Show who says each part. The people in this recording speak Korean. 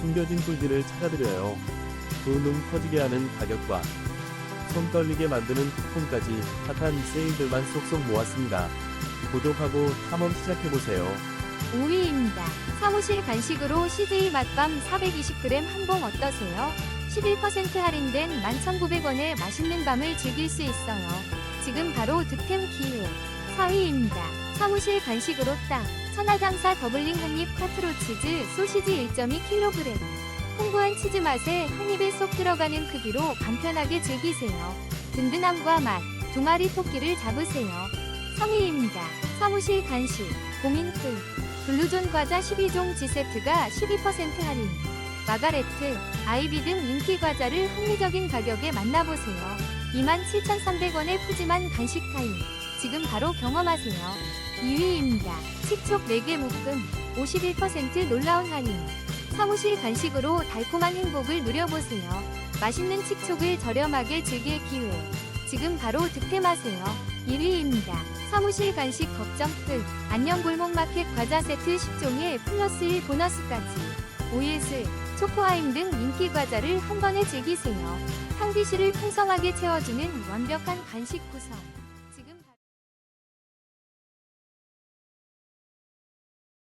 Speaker 1: 숨겨진 꿀들을 찾아드려요. 두눈 커지게 하는 가격과 손 떨리게 만드는 쿠폰까지 핫한 세일들만 쏙쏙 모았습니다. 구독하고 탐험 시작해보세요.
Speaker 2: 5위입니다. 사무실 간식으로 CJ 맛밤 420g 한봉 어떠세요? 11% 할인된 11,900원에 맛있는 밤을 즐길 수 있어요. 지금 바로 득템 기회. 4위입니다. 사무실 간식으로 딱 천하장사 더블링 한입 콰트로 치즈 소시지 1.2kg. 풍부한 치즈 맛에 한 입에 쏙 들어가는 크기로 간편하게 즐기세요. 든든함과 맛, 두 마리 토끼를 잡으세요. 3위입니다. 사무실 간식, 고민풀, 블루존 과자 12종 G세트가 12% 할인. 마가레트, 아이비 등 인기 과자를 합리적인 가격에 만나보세요. 27,300원의 푸짐한 간식 타임. 지금 바로 경험하세요. 2위입니다. 식촉 4개 묶음, 51% 놀라운 할인. 사무실 간식으로 달콤한 행복을 누려보세요. 맛있는 칙촉을 저렴하게 즐길 기회. 지금 바로 득템하세요. 1위입니다. 사무실 간식 걱정 끝. 안녕 골목마켓 과자 세트 10종에 플러스 1 보너스까지. 오예슬, 초코아임 등 인기 과자를 한 번에 즐기세요. 탕비실을 풍성하게 채워주는 완벽한 간식 구성.